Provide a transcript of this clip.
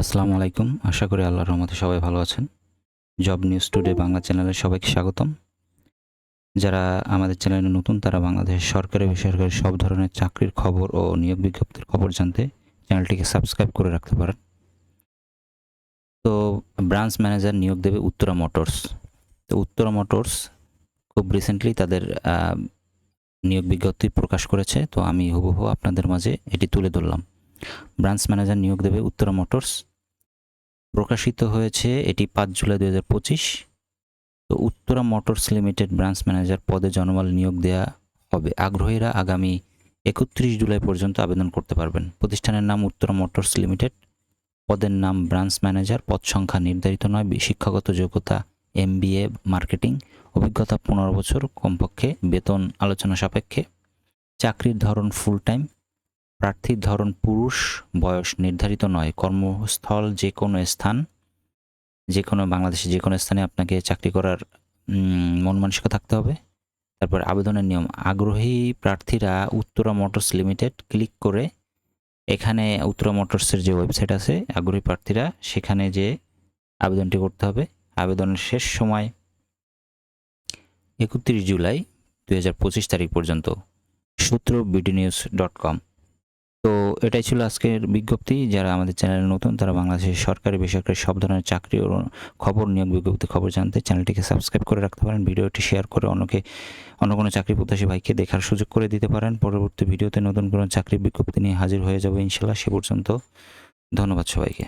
আসসালামু আলাইকুম। আশা করি আল্লাহর রহমতে সবাই ভালো আছেন। জব নিউজ টুডে বাংলা চ্যানেলে সবাইকে স্বাগতম। যারা আমাদের চ্যানেলে নতুন, তারা বাংলাদেশের সরকারি, বেসরকারি সব ধরনের চাকরির খবর ও নিয়োগ বিজ্ঞপ্তির খবর জানতে চ্যানেলটিকে সাবস্ক্রাইব করে রাখতে পারেন। তো ব্রাঞ্চ ম্যানেজার নিয়োগ দেবে উত্তরা মোটরস তো, উত্তরা মোটরস খুব রিসেন্টলি তাদের নিয়োগ বিজ্ঞপ্তি প্রকাশ করেছে। তো, আমি হুবহু আপনাদের মাঝে এটি তুলে ধরলাম। ব্রাঞ্চ ম্যানেজার নিয়োগ দেবে উত্তরা মোটরস প্রকাশিত হয়েছে, এটি পাঁচ জুলাই দু হাজার পঁচিশ। তো Uttara motors limited branch manager পদে জনবল নিয়োগ দেওয়া হবে। আগ্রহীরা আগামী একত্রিশ জুলাই পর্যন্ত আবেদন করতে পারবেন। প্রতিষ্ঠানের নাম উত্তরা মোটরস লিমিটেড। পদের নাম ব্রাঞ্চ ম্যানেজার। পদ সংখ্যা নির্ধারিত নয়। শিক্ষাগত যোগ্যতা এম মার্কেটিং। অভিজ্ঞতা পনেরো বছর। কমপক্ষে বেতন আলোচনা সাপেক্ষে। চাকরির ধরন ফুল টাইম প্রার্থীর ধরন পুরুষ, বয়স নির্ধারিত নয়। কর্মস্থল যে কোনো স্থান, যে কোনো বাংলাদেশে যে কোনো স্থানে আপনাকে চাকরি করার মন মানসিকতা থাকতে হবে। তারপর আবেদনের নিয়ম। আগ্রহী প্রার্থীরা উত্তরা মোটরস লিমিটেড ক্লিক করে এখানে উত্তরা মোটরসের যে ওয়েবসাইট আছে, আগ্রহী প্রার্থীরা সেখানে যে আবেদনটি করতে হবে, আবেদনের শেষ সময় একত্রিশ জুলাই দু হাজার পঁচিশ তারিখ পর্যন্ত। সূত্র বিডি নিউজ ডট কম। তো এটাই ছিল আজকের বিজ্ঞপ্তি। যারা আমাদের চ্যানেলে নতুন, তারা বাংলাদেশের সরকারি বেসরকারি সব ধরনের চাকরি ও খবর, নিয়োগ বিজ্ঞপ্তি খবর জানতে চ্যানেলটিকে সাবস্ক্রাইব করে রাখতে পারেন। ভিডিওটি শেয়ার করে অন্যকে, অন্য কোনো চাকরি প্রত্যাশী ভাইকে দেখার সুযোগ করে দিতে পারেন। পরবর্তী ভিডিওতে নতুন কোনো চাকরি বিজ্ঞপ্তি নিয়ে হাজির হয়ে যাব ইনশাল্লাহ। সে পর্যন্ত ধন্যবাদ সবাইকে।